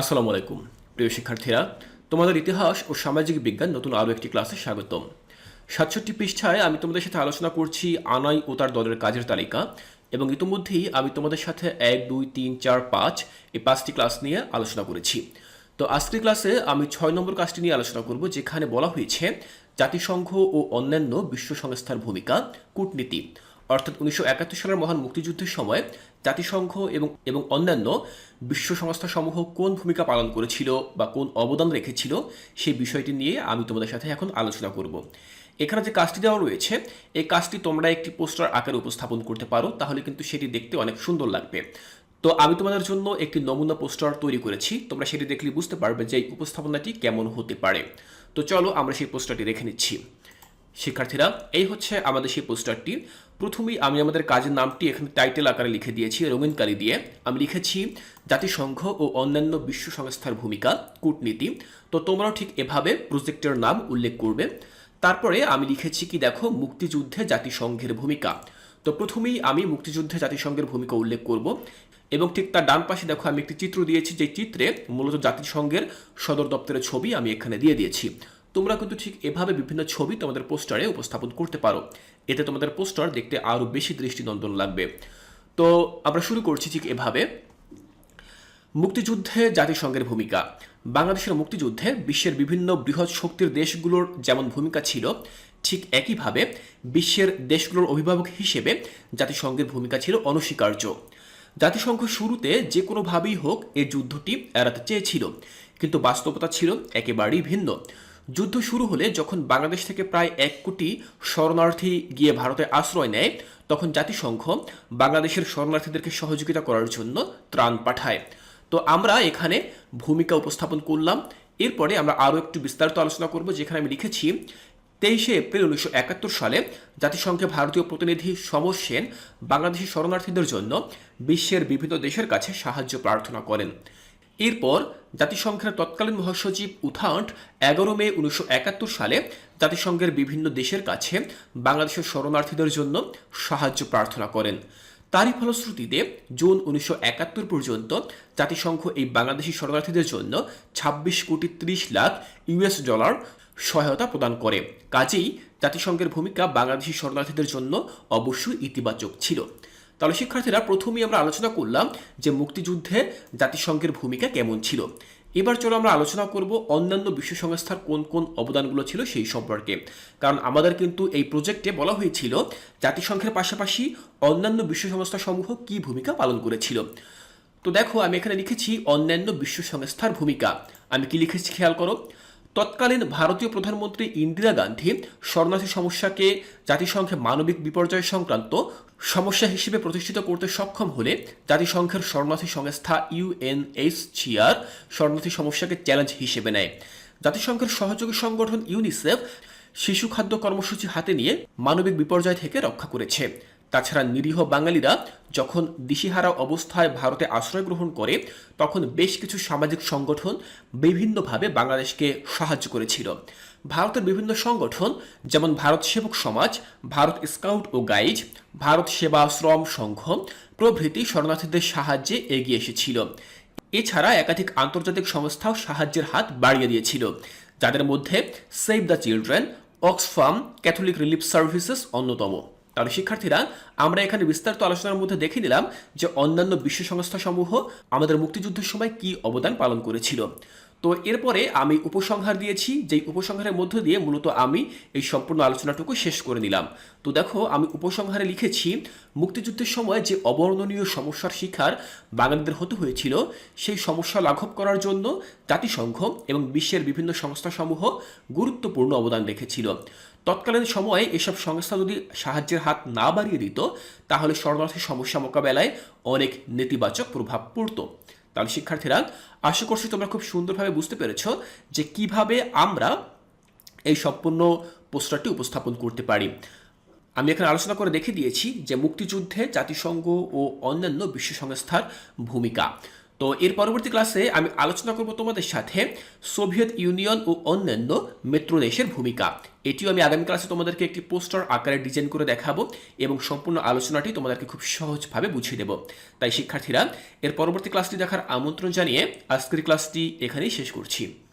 আসসালামু আলাইকুম। প্রিয় শিক্ষার্থীরা, তোমাদের ইতিহাস ও সামাজিক বিজ্ঞান নতুন আরও একটি ক্লাসে স্বাগতম। সাতষট্টি পৃষ্ঠায় আমি তোমাদের সাথে আলোচনা করছি আনাই ও তার দলের কাজের তালিকা এবং ইতিমধ্যেই আমি তোমাদের সাথে এক, দুই, তিন, চার, পাঁচ এই পাঁচটি ক্লাস নিয়ে আলোচনা করেছি। তো আজকের ক্লাসে আমি ছয় নম্বর কাজটি নিয়ে আলোচনা করব যেখানে বলা হয়েছে জাতিসংঘ ও অন্যান্য বিশ্ব সংস্থার ভূমিকা, কূটনীতি। অর্থাৎ উনিশশো একাত্তর সালের মহান মুক্তিযুদ্ধের সময় জাতিসংঘ এবং এবং অন্যান্য বিশ্ব সংস্থাসমূহ কোন ভূমিকা পালন করেছিল বা কোন অবদান রেখেছিল সেই বিষয়টি নিয়ে আমি তোমাদের সাথে এখন আলোচনা করব। এখানে যে কাজটি দেওয়া রয়েছে, এই কাজটি তোমরা একটি পোস্টার আকারে উপস্থাপন করতে পারো, তাহলে কিন্তু সেটি দেখতে অনেক সুন্দর লাগবে। তো আমি তোমাদের জন্য একটি নমুনা পোস্টার তৈরি করেছি, তোমরা সেটি দেখলে বুঝতে পারবে যে এই উপস্থাপনাটি কেমন হতে পারে। তো চলো আমরা সেই পোস্টারটি রেখে নিচ্ছি। শিক্ষার্থীরা, এই হচ্ছে আমাদের সেই পোস্টারটি। প্রথমেই আমি আমাদের কাজের নামটি এখানে টাইটেল আকারে লিখে দিয়েছি, রঙিন কালি দিয়ে। আমি লিখেছি, জাতিসংঘ ও অন্যান্য বিশ্ব সংস্থার ভূমিকা, কূটনীতি। তো তোমরাও ঠিক এভাবে প্রজেক্টের নাম উল্লেখ করবে। তারপরে আমি লিখেছি কি, দেখো, মুক্তিযুদ্ধে জাতিসংঘের ভূমিকা। তো প্রথমেই আমি মুক্তিযুদ্ধে জাতিসংঘের ভূমিকা উল্লেখ করব। এবং ঠিক তার ডান পাশে দেখো, আমি একটি চিত্র দিয়েছি যে চিত্রে মূলত জাতিসংঘের সদর দপ্তরের ছবি আমি এখানে দিয়ে দিয়েছি। তোমরা কিন্তু ঠিক এভাবে বিভিন্ন ছবি তোমাদের পোস্টারে উপস্থাপন করতে পারো। এতে তোমাদের পোস্টার দেখতে আরও বেশি দৃষ্টিনন্দন লাগবে। তো আমরা শুরু করছি ঠিক এভাবে। মুক্তিযুদ্ধে জাতিসংঘের ভূমিকা। বাংলাদেশের মুক্তিযুদ্ধে বিশ্বের বিভিন্ন বৃহৎ শক্তির দেশগুলোর যেমন ভূমিকা ছিল, ঠিক একইভাবে বিশ্বের দেশগুলোর অভিভাবক হিসেবে জাতিসংঘের ভূমিকা ছিল অনস্বীকার্য। জাতিসংঘ শুরুতে যে কোনোভাবেই হোক এই যুদ্ধটি এড়াতে চেয়েছিল, কিন্তু বাস্তবতা ছিল একেবারেই ভিন্ন। যুদ্ধ শুরু হলে যখন বাংলাদেশ থেকে প্রায় এক কোটি শরণার্থী গিয়ে ভারতে আশ্রয় নেয়, তখন জাতিসংঘ বাংলাদেশের শরণার্থীদেরকে সহযোগিতা করার জন্য ত্রাণ পাঠায়। তো আমরা এখানে ভূমিকা উপস্থাপন করলাম। এরপরে আমরা আরও একটু বিস্তারিত আলোচনা করব, যেখানে আমি লিখেছি, তেইশে এপ্রিল উনিশশো একাত্তর সালে জাতিসংঘে ভারতীয় প্রতিনিধি সমর সেন বাংলাদেশি শরণার্থীদের জন্য বিশ্বের বিভিন্ন দেশের কাছে সাহায্য প্রার্থনা করেন। এরপর জাতিসংঘের তৎকালীন মহাসচিব উথান্ট এগারো মে উনিশশো একাত্তর সালে জাতিসংঘের বিভিন্ন দেশের কাছে বাংলাদেশের শরণার্থীদের জন্য সাহায্য প্রার্থনা করেন। তারই ফলশ্রুতিতে জুন উনিশশো একাত্তর পর্যন্ত জাতিসংঘ এই বাংলাদেশি শরণার্থীদের জন্য ছাব্বিশ কোটি ত্রিশ লাখ ইউএস ডলার সহায়তা প্রদান করে। কাজেই জাতিসংঘের ভূমিকা বাংলাদেশি শরণার্থীদের জন্য অবশ্যই ইতিবাচক ছিল। তাহলে শিক্ষার্থীরা প্রথমেই আমরা আলোচনা করলাম যে মুক্তিযুদ্ধে জাতিসংঘের ভূমিকা কেমন ছিল। এবার চলো আমরা আলোচনা করব অন্যান্য বিশ্ব সংস্থার কোন কোন অবদানগুলো ছিল সেই সম্পর্কে। কারণ আমাদের কিন্তু এই প্রজেক্টে বলা হয়েছিল জাতিসংঘের পাশাপাশি অন্যান্য বিশ্ব সংস্থা সমূহ কী ভূমিকা পালন করেছিল। তো দেখো আমি এখানে লিখেছি অন্যান্য বিশ্ব সংস্থার ভূমিকা। আমি কি লিখেছি খেয়াল করো? তৎকালীন ভারতীয় প্রধানমন্ত্রী ইন্দিরা গান্ধী শরণার্থী সমস্যাকে জাতিসংঘে মানবিক বিপর্যয় সংক্রান্ত সমস্যা হিসেবে প্রতিষ্ঠিত করতে সক্ষম হলে জাতিসংঘের শরণার্থী সংস্থা ইউএনএইচসিআর শরণার্থী সমস্যাকে চ্যালেঞ্জ হিসেবে নেয়। জাতিসংঘের সহযোগী সংগঠন ইউনিসেফ শিশু খাদ্য কর্মসূচি হাতে নিয়ে মানবিক বিপর্যয় থেকে রক্ষা করেছে। তাছাড়া নিরীহ বাঙালিরা যখন দিশিহারা অবস্থায় ভারতে আশ্রয় গ্রহণ করে, তখন বেশ কিছু সামাজিক সংগঠন বিভিন্নভাবে বাংলাদেশকে সাহায্য করেছিল। ভারতের বিভিন্ন সংগঠন, যেমন ভারত সেবক সমাজ, ভারত স্কাউট ও গাইড, ভারত সেবা শ্রম সংঘ, প্রভৃতি শরণার্থীদের সাহায্যে এগিয়ে এসেছিল। এছাড়া একাধিক আন্তর্জাতিক সংস্থাও সাহায্যের হাত বাড়িয়ে দিয়েছিল, যাদের মধ্যে Save the Children Oxfam Catholic Relief Services অন্যতম। তাহলে শিক্ষার্থীরা, আমরা এখানে বিস্তারিত আলোচনার মধ্যে দেখে নিলাম যে অন্যান্য বিশ্ব সংস্থা সমূহ আমাদের মুক্তিযুদ্ধের সময় কি অবদান পালন করেছিল। তো এরপরে আমি উপসংহার দিয়েছি, যেই উপসংহারের মধ্য দিয়ে মূলত আমি এই সম্পূর্ণ আলোচনাটুকু শেষ করে নিলাম। তো দেখো, আমি উপসংহারে লিখেছি, মুক্তিযুদ্ধের সময় যে অবর্ণনীয় সমস্যার শিকার বাঙালিদের হতে হয়েছিল, সেই সমস্যা লাঘব করার জন্য জাতিসংঘ এবং বিশ্বের বিভিন্ন সংস্থাসমূহ গুরুত্বপূর্ণ অবদান রেখেছিল। তৎকালীন সময়ে এসব সংস্থা যদি সাহায্যের হাত না বাড়িয়ে দিত, তাহলে শরণার্থী সমস্যা মোকাবেলায় অনেক নেতিবাচক প্রভাব পড়ত। তাহলে শিক্ষার্থীরা, আশা করছি তোমরা খুব সুন্দরভাবে বুঝতে পেরেছ যে কীভাবে আমরা এই সম্পূর্ণ পোস্টারটি উপস্থাপন করতে পারি। আমি এখানে আলোচনা করে দেখে দিয়েছি যে মুক্তিযুদ্ধে জাতিসংঘ ও অন্যান্য বিশ্ব সংস্থার ভূমিকা। তো এর পরবর্তী ক্লাসে আমি আলোচনা করব তোমাদের সাথে সোভিয়েত ইউনিয়ন ও অন্যান্য মেট্রো দেশের ভূমিকা। এটিও আমি আগামী ক্লাসে তোমাদেরকে একটি পোস্টার আকারে ডিজাইন করে দেখাবো এবং সম্পূর্ণ আলোচনাটি তোমাদেরকে খুব সহজভাবে বুঝিয়ে দেব। তাই শিক্ষার্থীরা, এর পরবর্তী ক্লাসটি দেখার আমন্ত্রণ জানিয়ে আজকের ক্লাসটি এখানেই শেষ করছি।